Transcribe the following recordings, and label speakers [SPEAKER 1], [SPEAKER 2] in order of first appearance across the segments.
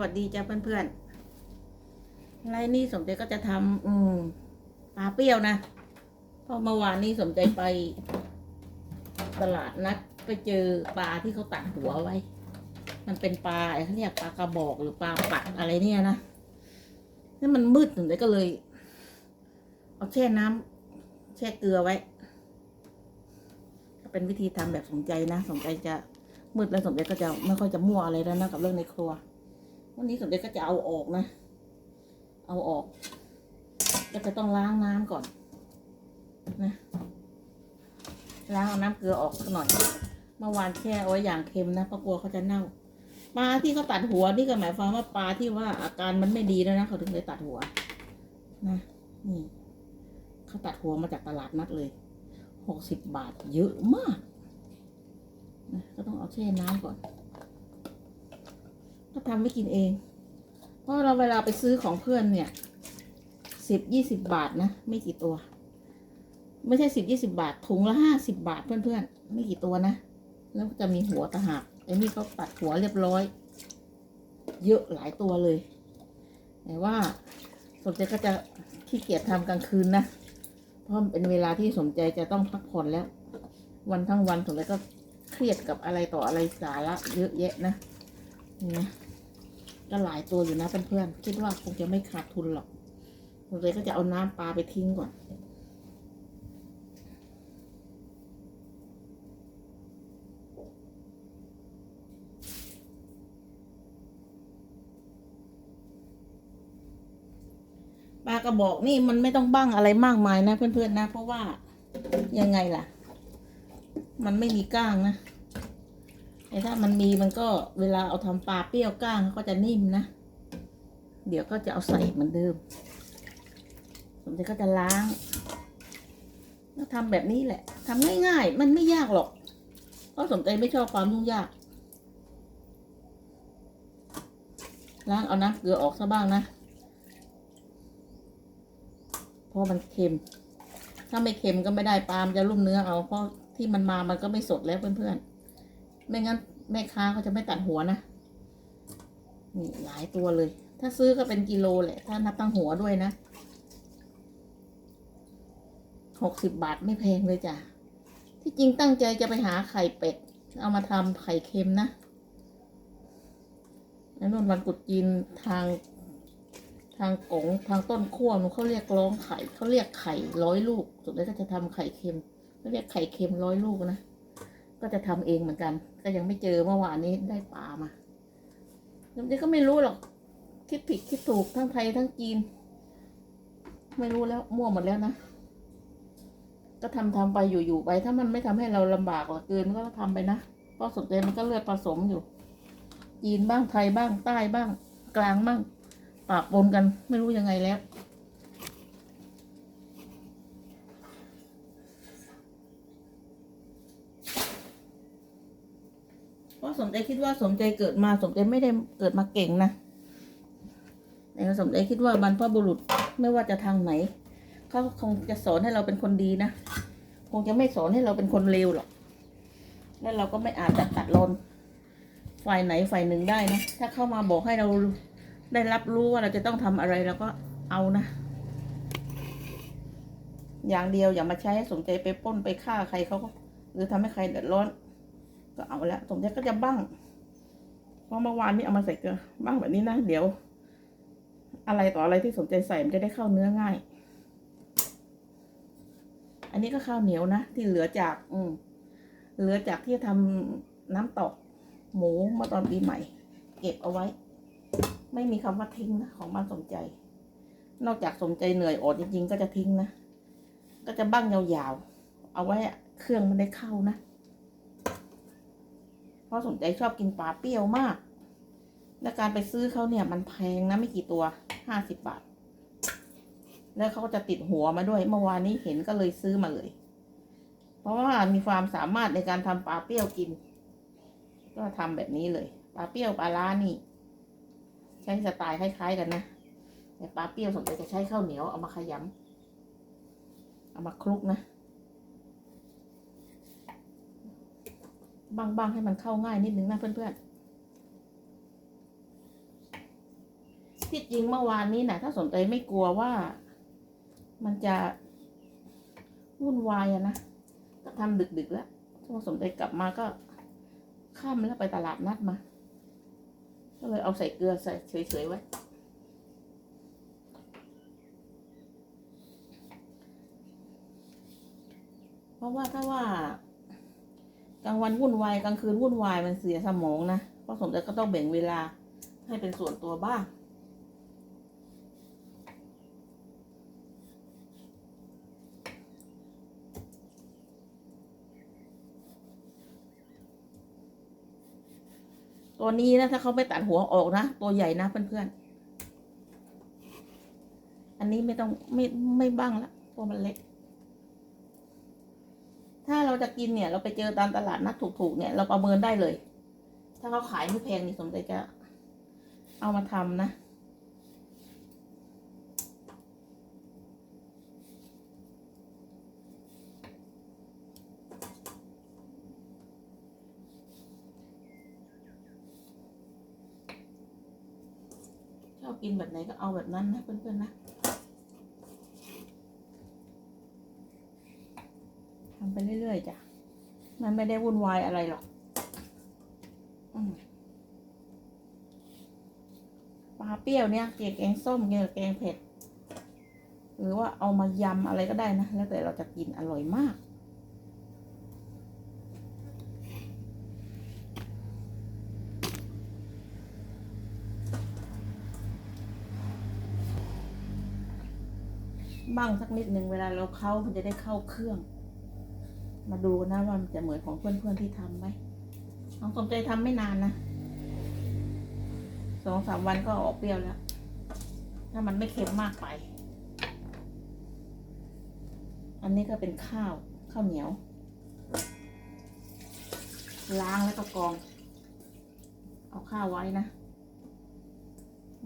[SPEAKER 1] วัสดีจ้าเพื่อนๆไรนี่สมใจก็จะทำอืมปลาเปรี้ยวนะเพราะเมื่อวานนี้สมใจไป ตลาดนัดไปเจอปลาที่เขาตัดหัวไว้ มันเป็นปลาอ้เขาเรียกปลากระบอกหรือปลาปัดอะไรเนี่ยนะนี่มันมืดสมใจก็เลย เอาแช่น้ำแช่เกลือไว้เป็นวิธีทำแบบสมใจนะสมใจจะมืดแล้วสมใจก็จะไม่ค่อยจะมั่วอะไรแล้วนะกับเรื่องในครัว วันนี้สมเด็จก็จะเอาออกนะ เอาออก ก็จะต้องล้างน้ำก่อนนะล้างเอาน้ำเกลือออกหน่อย เมื่อวานแช่เอาไว้อย่างเค็มนะเพราะกลัวเขาจะเน่า ปลาที่เขาตัดหัวนี่ก็หมายความว่าปลาที่ว่าอาการมันไม่ดีแล้วนะเขาถึงได้ตัดหัว นะ นี่เขาตัดหัวมาจากตลาดนัดเลย หกสิบบาทเยอะมาก นะ ก็ต้องเอาแช่น้ำก่อน ก็ทำไม่กินเอง เพราะเราเวลาไปซื้อของเพื่อนเนี่ยสิบยี่สิบบาทนะ ไม่กี่ตัว ไม่ใช่สิบยี่สิบาท ถุงละห้าสิบบาทเพื่อนๆ ไม่กี่ตัวนะ แล้วจะมีหัวตะหักไอ้นี่เขาตัดหัวเรียบร้อย เยอะหลายตัวเลยแต่ว่าสมใจก็จะขี้เกียจทำกลางคืนนะ เพราะเป็นเวลาที่สมใจจะต้องพักผ่อนแล้ว วันทั้งวันสมใจก็เครียดกับอะไรต่ออะไรสาระเยอะแยะนะ นี่นะก็หลายตัวอยู่นะเพื่อนๆคิดว่าคงจะไม่ขาดทุนหรอกผมเลยก็จะเอาน้ำปลาไปทิ้งก่อนปลากระบอกนี่มันไม่ต้องบ้างอะไรมากมายนะเพื่อนๆนะ เพราะว่ายังไงล่ะ มันไม่มีก้างนะ แต่ถ้ามันมีมันก็เวลาเอาทำปลาเปรี้ยวก้างก็จะนิ่มนะ เดี๋ยวก็จะเอาใส่เหมือนเดิมสมเด็จก็จะล้างแล้วทำแบบนี้แหละทำง่ายๆ มันไม่ยากหรอก เพราะสมใจไม่ชอบความยุ่งยาก ล้างเอาน้ำเกลือออกซะบ้างนะ เพราะมันเค็ม ถ้าไม่เค็มก็ไม่ได้ปลามจะลุ่มเนื้อเอา เพราะที่มันมามันก็ไม่สดแล้วเพื่อนๆ ไม่งั้น แม่ค้าเขาจะไม่ตัดหัวนะนี่หลายตัวเลย ถ้าซื้อก็เป็นกิโลแหละ ถ้านับตั้งหัวด้วยนะหกสิบบาทไม่แพงเลยจ้ะ ที่จริงตั้งใจจะไปหาไข่เป็ด เอามาทำไข่เค็มนะแล้วนนวันกุดจีนทาง ทางกงทางต้นขั้วมันเขาเรียกร้องไข่เขาเรียกไข่ร้อยลูก สุดท้ายก็จะทำไข่เค็มเขาเรียกไข่เค็มร้อยลูกนะ ก็จะทำเองเหมือนกัน ก็ยังไม่เจอเมื่อวานนี้ได้ปลามาแล้วเด็กก็ไม่รู้หรอก คิดผิดคิดถูกทั้งไทยทั้งจีน ไม่รู้แล้วมั่วหมดแล้วนะก็ทำทำไปอยู่ๆไป ถ้ามันไม่ทำให้เราลำบากหรือเกินก็ทำไปนะเพราะสุดเลยมันก็เลือดผสมอยู่ จีนบ้างไทยบ้างใต้บ้าง กลางบ้างปะปนกันไม่รู้ยังไงแล้ว เพราะสมใจคิดว่าสมใจเกิดมาสมใจไม่ได้เกิดมาเก่งนะแต่สมใจคิดว่าบรรพบุรุษไม่ว่าจะทางไหนเขาคงจะสอนให้เราเป็นคนดีนะคงจะไม่สอนให้เราเป็นคนเลวหรอกแล้วเราก็ไม่อาจจะตัดรอนฝ่ายไหนฝ่ายหนึ่งได้นะถ้าเข้ามาบอกให้เราได้รับรู้ว่าเราจะต้องทำอะไรเราก็เอานะ อย่างเดียวอย่ามาใช้ให้สมใจไปป้นไปฆ่าใครเขาก็หรือทำให้ใครเดือดร้อน ก็เอาและสมใจก็จะบ้างเพราะเมื่อวานนี้เอามาใส่เกลือบ้างแบบนี้นะเดี๋ยว อะไรต่ออะไรที่สมใจใส่มันจะได้เข้าเนื้อง่าย อันนี้ก็ข้าวเหนียวนะที่เหลือจาก อืมเหลือจากที่ทำน้ำตกหมูเมื่อตอนปีใหม่ เก็บเอาไว้ ไม่มีคำว่าทิ้งนะของบ้านสมใจ นอกจากสมใจเหนื่อยอดจริงๆ ก็จะทิ้งนะก็จะบ้างยาวๆเอาไว้เครื่องมันได้เข้านะ พราะสมใจชอบกินปลาเปรี้ยวมาก และการไปซื้อเขาเนี่ยมันแพงนะไม่กี่ตัวห้าสิบบาท แล้วเขาก็จะติดหัวมาด้วย เมื่อวานนี้เห็นก็เลยซื้อมาเลย เพราะว่ามีความสามารถในการทำปลาเปรี้ยวกิน ก็ทำแบบนี้เลยปลาเปรี้ยวปลาล้านี่ ใช้สไตล์คล้ายๆกันนะแต่ปลาเปรี้ยวสมใจจะใช้ข้าวเหนียวเอามาขยำเอามาคลุกนะ บ้างๆให้มันเข้าง่ายนิดนึงนะเพื่อนๆที่จริงเมื่อวานนี้นะถ้าสนใจไม่กลัวว่ามันจะวุ่นวายอะนะก็ทำดึกๆแล้วพอสมใจกลับมาก็ค่ำแล้วไปตลาดนัดมา ก็เลยเอาใส่เกลือใส่เฉยๆไว้เพราะว่าถ้าว่า กลางวันวุ่นวายกลางคืนวุ่นวายมันเสียสมองนะเพราะสมใจก็ต้องแบ่งเวลาให้เป็นส่วนตัวบ้างตัวนี้นะถ้าเขาไม่ตัดหัวออกนะ ตัวใหญ่นะเพื่อนๆ อันนี้ไม่ต้องไม่ไม่บ้างละตัวมันเล็ก จะกินเนี่ย เราไปเจอตามตลาดนัดถูกๆเนี่ยเราประเมินได้เลย ถ้าเขาขายไม่แพงนี่สมใจจะเอามาทำนะชอบกินแบบไหนก็เอาแบบนั้นนะเพื่อนๆนะทำไปเรื่อยๆจ้ะ มันไม่ได้วุ่นวายอะไรหรอกอปลาเปรี้ยวเนี่ยเกแกงส้มเกแกงเผ็ด หรือว่าเอามายำอะไรก็ได้นะ แล้วแต่เราจะกินอร่อยมากบ้างสักนิดหนึ่งเวลาเราเข้ามันจะได้เข้าเครื่อง มาดูนะว่ามันจะเหมือนของเพื่อนๆที่ทำไหมน้องสมใจทำไม่นานนะสองสามวันก็ออกเปรี้ยวแล้ว ถ้ามันไม่เค็มมากไป อันนี้ก็เป็นข้าวข้าวเหนียว ล้างแล้วก็กรอง เอาข้าวไว้นะ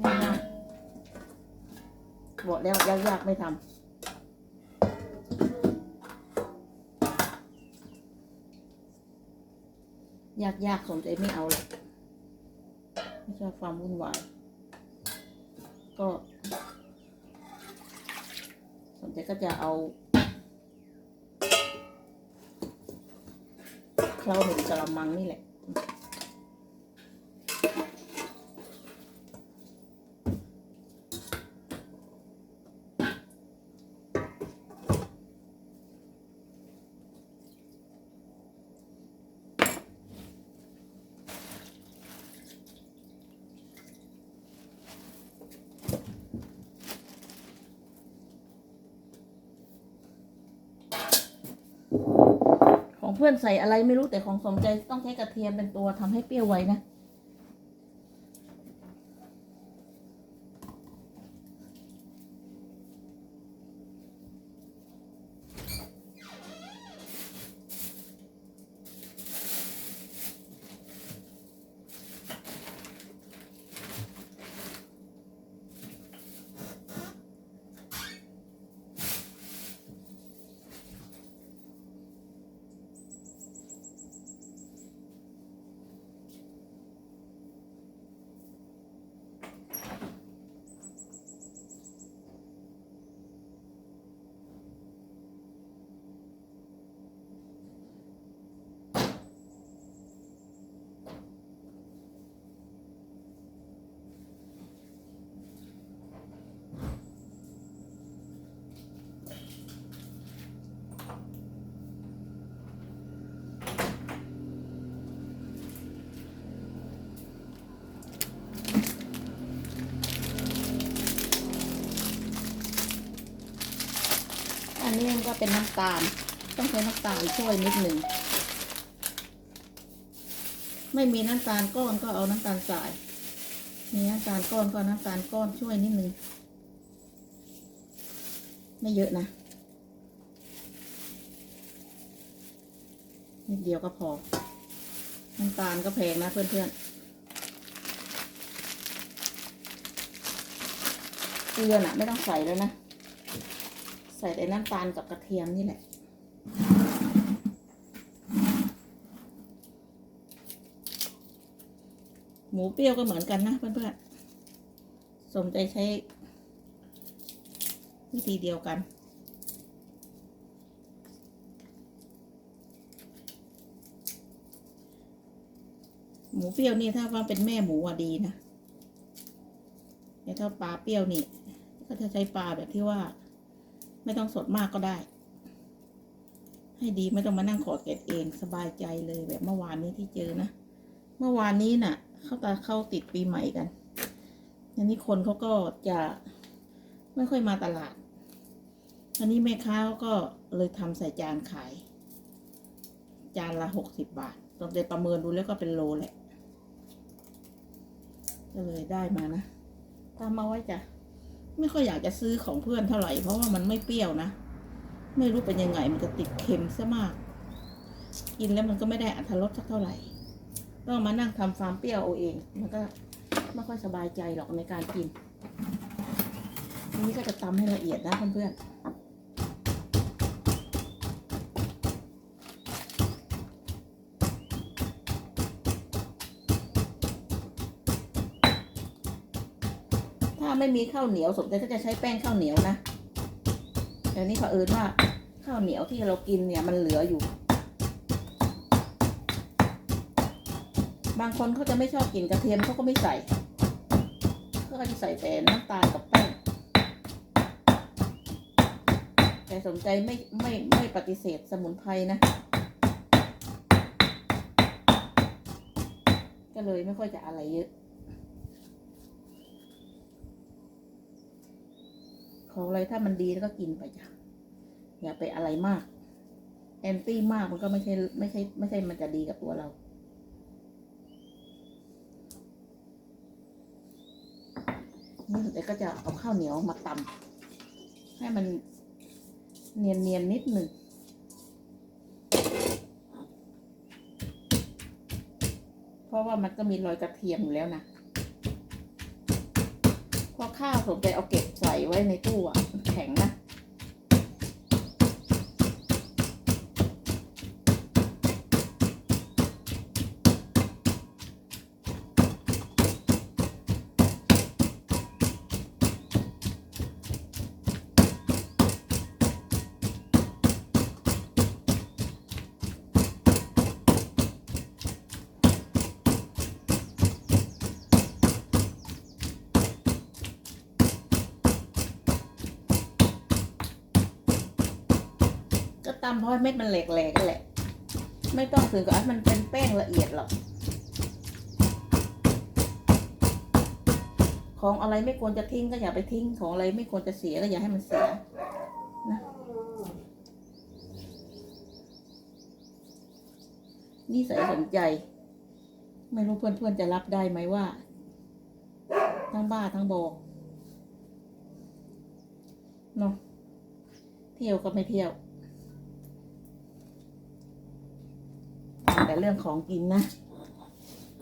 [SPEAKER 1] ง่ายๆบอกแล้วยากๆไม่ทำ ยากยากๆสนใจไม่เอาหรอกไม่ชอบความวุ่นวาย ก็สนใจก็จะเอาเคล้าหนึ่งกระมังนี่แหละ พื่อนใส่อะไรไม่รู้แต่ของสมใจต้องใช้กระเทียมเป็นตัวทำให้เปรี้ยวไว้นะ เป็นน้ำตาล ต้องใช้น้ำตาลช่วยนิดหนึ่ง ไม่มีน้ำตาลก้อนก็เอาน้ำตาลทราย มีน้ำตาลก้อนก็น้ำตาลก้อนช่วยนิดหนึ่ง ไม่เยอะนะ นิดเดียวก็พอ น้ำตาลก็แพงนะเพื่อนๆเกลือน่ะไม่ต้องใส่แล้วนะ ส่แต่น้ำตาลกับกระเทียมนี่แหละ หมูเปรี้ยวก็เหมือนกันนะเพื่อนๆ สมใจใช้วิธีเดียวกันหมูเปรี้ยวนี่ถ้าว่าเป็นแม่หมูอะดีนะแต่ถ้าปลาเปรี้ยวนี่ ก็จะใช้ปลาแบบที่ว่า ไม่ต้องสดมากก็ได้ ให้ดีไม่ต้องมานั่งขอเกล็ดเองสบายใจเลยแบบเมื่อวานนี้ที่เจอนะ เมื่อวานนี้น่ะ เข้าตาเข้าติดปีใหม่กันอันนี้คนเขาก็จะไม่ค่อยมาตลาด อันนี้แม่ค้าก็เลยทำใส่จานขาย จานละหกสิบบาทตอนเดประเมินดูแล้วก็เป็นโลแหละ ก็เลยได้มานะตามมาไว้จ้ะ ไม่ค่อยอยากจะซื้อของเพื่อนเท่าไหร่ เพราะว่ามันไม่เปรี้ยวนะ ไม่รู้เป็นยังไงมันจะติดเค็มซะมาก กินแล้วมันก็ไม่ได้อัตรสสักเท่าไหร่ต้องมานั่งทำฟาร์มเปรี้ยวเอาเอง มันก็ไม่ค่อยสบายใจหรอกในการกิน นี้ก็จะตำให้ละเอียดนะเพื่อนๆ ไม่มีข้าวเหนียวสมใจก็จะใช้แป้งข้าวเหนียวนะแต่นี่เผอิญว่าข้าวเหนียวที่เรากินเนี่ยมันเหลืออยู่ บางคนเขาจะไม่ชอบกินกระเทียมเขาก็ไม่ใส่เขาก็จะใส่แต่น้ำตาลกับแป้งแต่สนใจไม่ไม่ไม่ปฏิเสธสมุนไพรนะ ก็เลยไม่ค่อยจะอะไรเยอะ ข อะไรถ้ามันดีแล้วก็กินไปจ้ะอย่าไปอะไรมาก แอนตี้มากมันก็ไม่ใช่ไม่ใช่ไม่ใช่มันจะดีกับตัวเรานี่เดี๋ยวก็จะเอาข้าวเหนียวมาตำให้มันเนียนเนียนๆนิดหนึ่งเพราะว่ามันก็มีรอยกระเทียมอยู่แล้วนะ ราะข้าวผมไปเอาเก็บใส่ไว้ในตู้อะแข็งนะ ตำเพราะเม็ดมันแหลกๆกันแหละ ไม่ต้องถึงกับมันเป็นแป้งละเอียดหรอก ของอะไรไม่ควรจะทิ้งก็อย่าไปทิ้ง ของอะไรไม่ควรจะเสียก็อย่าให้มันเสียนะนี่ใส่สนใจ ไม่รู้เพื่อนๆจะรับได้ไหมว่า ทั้งบ้าทั้งบอเนาะเที่ยวก็ไม่เที่ยว แต่ เรื่องของกินนะ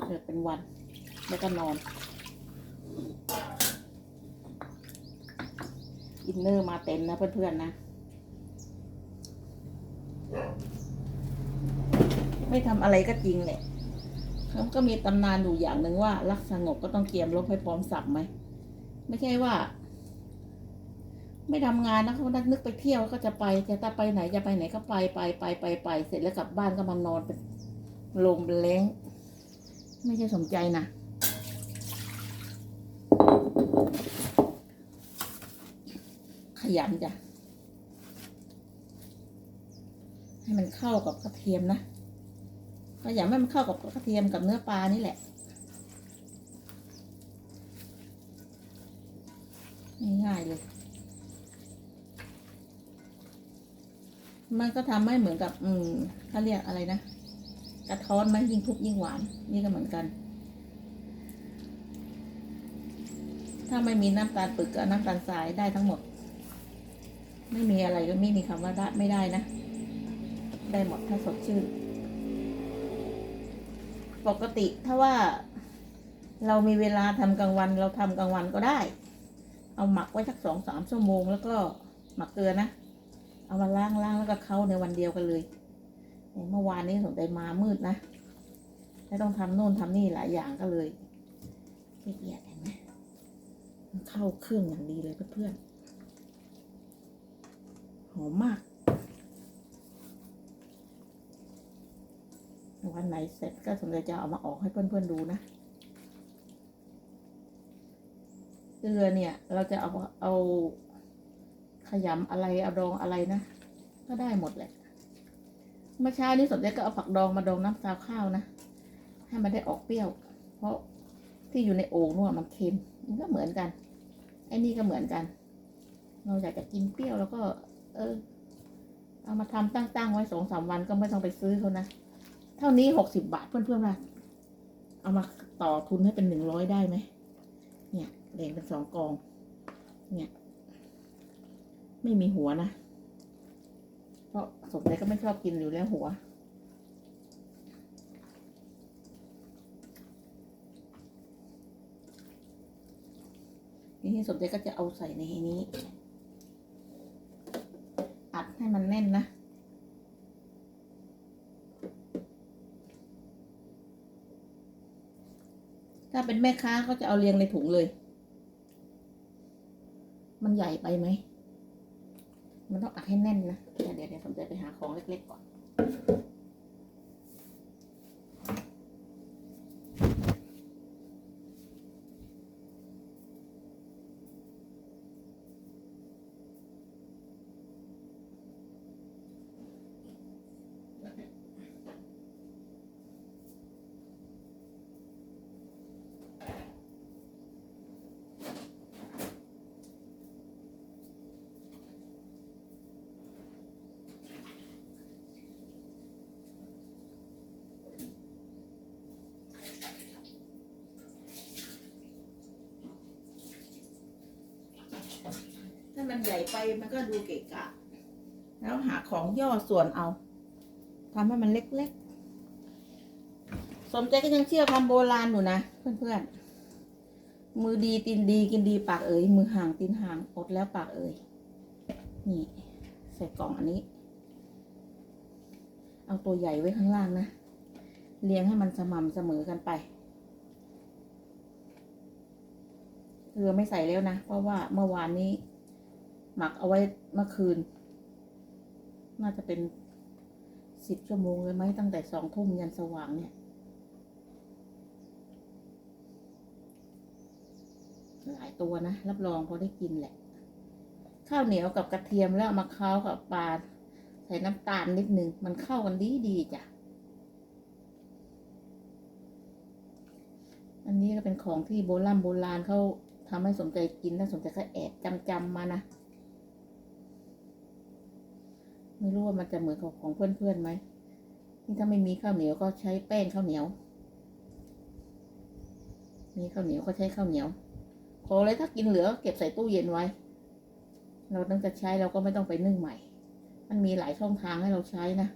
[SPEAKER 1] เกิดเป็นวันแล้วก็นอน อินเนอร์มาเต็มนะเพื่อนๆนะ ไม่ทำอะไรก็จริงแหละเขาก็มีตำนานอยู่อย่างหนึ่งว่า รักสงบก็ต้องเกียมลบให้พร้อมสับไหม ไม่ใช่ว่า ไม่ทำงานนะเขานึกไปเที่ยวก็จะไป จะตาไปไหนจะไปไหนก็ไปไปไปไปไปเสร็จแล้วกลับบ้านก็มานอนเป็น ลมเป็นแรงไม่ใช่สมใจนะขยันจ้ะ ให้มันเข้ากับกระเทียมนะขยันให้มันเข้ากับกระเทียมกับเนื้อปลานี่แหละง่ายๆเลย มันก็ทำให้เหมือนกับ อืมเขาเรียกอะไรนะ กระท้อนไหมยิ่งทุบยิ่งหวาน นี่ก็เหมือนกัน ถ้าไม่มีน้ำตาลปึกกับน้ำตาลทรายได้ทั้งหมด ไม่มีอะไรก็ไม่มีคำว่าได้ไม่ได้นะ ได้หมดถ้าสดชื่น ปกติถ้าว่าเรามีเวลาทำกลางวันเราทำกลางวันก็ได้ เอาหมักไว้สักสองสามชั่วโมง แล้วก็หมักเกลือนะ เอามาล้างล้างแล้วก็เข้าในวันเดียวกันเลย เมื่อวานนี้สงสัยมามืดนะไม่ต้องทำโน่นทำนี่หลายอย่างก็เลยขี้เกียจเห็นไหมมันเข้าเครื่องอย่างดีเลยเพื่อนๆหอมมาก วันไหนเสร็จก็สมเด็จจะเอามาออกให้เพื่อนๆดูนะเกลือเนี่ยเราจะเอาเอาขยำอะไรเอาดองอะไรนะ ก็ได้หมดแหละ เมื่อเช้านี้สมเด็จก็เอาผักดองมาดองน้ำซาวข้าวนะ ให้มันได้ออกเปรี้ยว เพราะที่อยู่ในโอ่งนู่นมันเค็ม มันก็เหมือนกัน ไอ้นี่ก็เหมือนกัน เราอยากจะกินเปรี้ยวแล้วก็ เออ เอามาทำตั้งๆไว้สองสามวันก็ไม่ต้องไปซื้อเขานะ เท่านี้หกสิบบาทเพื่อนๆว่าเอามาต่อทุนให้เป็นหนึ่งร้อยได้ไหม เนี่ยแบ่งเป็นสองกอง เนี่ย ไม่มีหัวนะ เพราะสมเด็จก็ไม่ชอบกินอยู่แล้วหัวทีนี้สมเด็จก็จะเอาใส่ในนี้ อัดให้มันแน่นนะถ้าเป็นแม่ค้าเขาจะเอาเรียงในถุงเลย มันใหญ่ไปไหม มันต้องอัดให้แน่นนะเดี๋ยวเดี๋ยวเดี๋ยวผมจะไปหาของเล็กๆก่อน ถ้ามันใหญ่ไปมันก็ดูเกะกะ แล้วหาของย่อส่วนเอาทำให้มันเล็กๆ สมใจก็ยังเชื่อคำโบราณอยู่นะเพื่อนๆ มือดีตีนดีกินดีปากเอ๋ยมือห่างตีนห่างอดแล้วปากเอ๋ยนี่ใส่กล่องอันนี้ เอาตัวใหญ่ไว้ข้างล่างนะเรียงให้มันสม่ำเสมอกันไป เกลือไม่ใส่แล้วนะ เพราะว่าเมื่อวานนี้ หมักเอาไว้เมื่อคืน น่าจะเป็นสิบชั่วโมงเลยไหมตั้งแต่สองทุ่มยันสว่างเนี่ยหลายตัวนะ รับรองพอได้กินแหละ ข้าวเหนียวกับกระเทียมแล้วมาเค้ากับปลาใส่น้ำตาลนิดนึง มันเข้ากันดีดีจ้ะ อันนี้ก็เป็นของที่โบราณโบราณเขา ทำให้สมใจกินแล้วสมใจก็แอบจำจำๆมานะ ไม่รู้ว่ามันจะเหมือนกับของเพื่อนๆไหมนี่ถ้าไม่มีข้าวเหนียวก็ใช้แป้งข้าวเหนียว มีข้าวเหนียวก็ใช้ข้าวเหนียวขอเลยถ้ากินเหลือเก็บใส่ตู้เย็นไว้ เราต้องจะใช้เราก็ไม่ต้องไปนึ่งใหม่ มันมีหลายช่องทางให้เราใช้นะ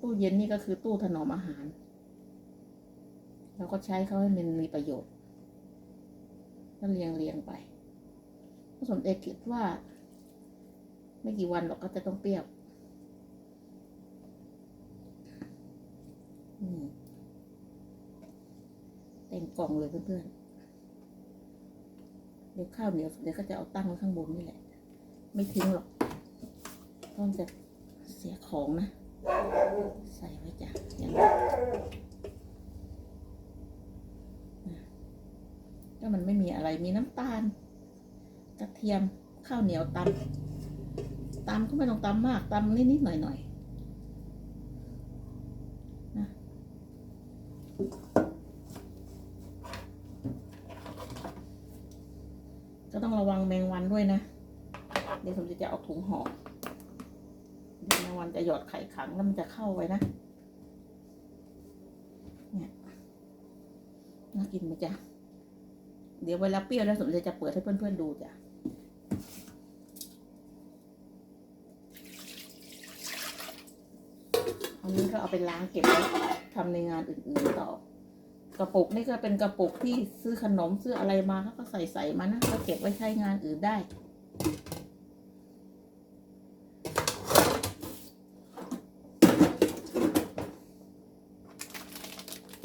[SPEAKER 1] ตู้เย็นนี่ก็คือตู้ถนอมอาหาร เราก็ใช้เขาให้มันมีประโยชน์ ก็เรียงเรียงไปสมเอกคิดว่า ไม่กี่วันหรอกก็จะต้องเปรี้ยวเต็มกล่องเลยเพื่อนๆเดี๋ยวข้าวเหนียวเดี๋ยวก็จะเอาตั้งไว้ข้างบนนี่แหละ ไม่ทิ้งหรอก ต้องจะเสียของนะ ใส่ไว้จ้ะอย่างนี้นะ ก็มันไม่มีอะไรมีน้ำตาล กระเทียมข้าวเหนียวตำตำก็ไม่ต้องตำมากตำนิดๆหน่อยๆนะก็ต้องระวังแมงวันด้วยนะ เดี๋ยวผมจะเอาถุงห่อเดี๋ยวแมงวันจะหยอดไข่ขังแล้วมันจะเข้าไปนะ เนี่ย น่ากินไหมจ๊ะ เดี๋ยวเวลาเปรี้ยวแล้วสมจะจะเปิดให้เพื่อนๆดูจ้ะอันนี้ก็เอาไปล้างเก็บไว้ทำในงานอื่นๆต่อ กระปุกนี่ก็เป็นกระปุกที่ซื้อขนมซื้ออะไรมาเขาก็ใส่ใส่มานะก็เก็บไว้ใช้งานอื่นได้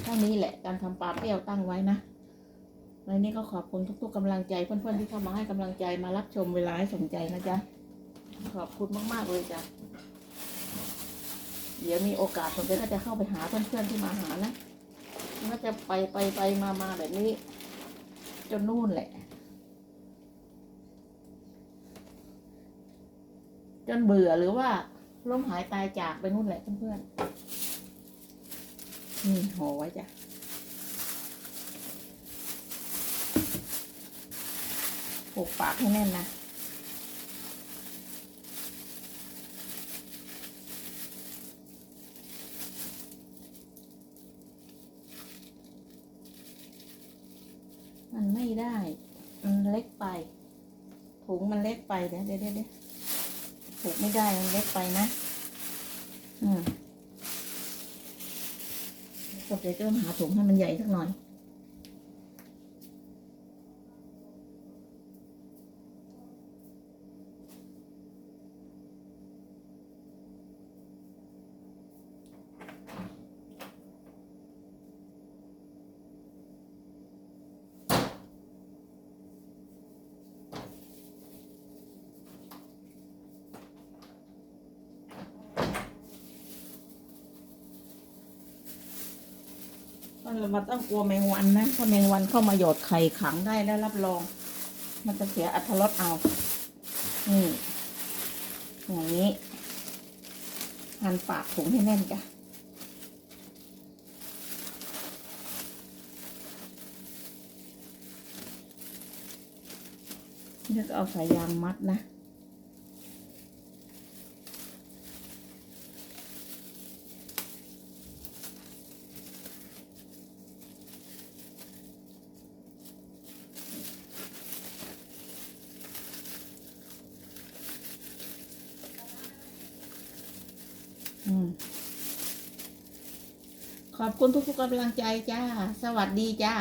[SPEAKER 1] เท่านี้แหละการทำปลาเปรี้ยวตั้งไว้นะ วันนี้ก็ขอบคุณทุกๆกำลังใจเพื่อนๆที่เข้ามาให้กำลังใจมารับชมเวลาให้สนใจนะจ๊ะ ขอบคุณมากๆเลยจ้ะ เดี๋ยวมีโอกาสผมก็จะเข้าไปหาเพื่อนๆที่มาหานะมันก็จะไปไปไปมามาแบบนี้ จนนู่นแหละ จนเบื่อหรือว่าล้มหายตายจากไปนู่นแหละเพื่อนๆนี่ห่อไว้จ้ะ ผูกปากให้แน่นนะ มันไม่ได้ มันเล็กไป ถุงมันเล็กไปเดี๋ยวเดี๋ยวเดี๋ยวเดี๋ยวผูกไม่ได้ มันเล็กไปนะ อืมก็เดี๋ยวจะหาถุงให้มันใหญ่สักหน่อย เราต้องกลัวแมงวันนะถ้าแมงวันเข้ามาหยอดไข่ขังได้แล้วรับรอง มันจะเสียอัตรสเอานี่อย่างนี้หันปากถุงให้แน่นจ้ะแล้วก็เอาสายยางมัดนะ คุณทุกๆกำลังใจจ้า สวัสดีจ้า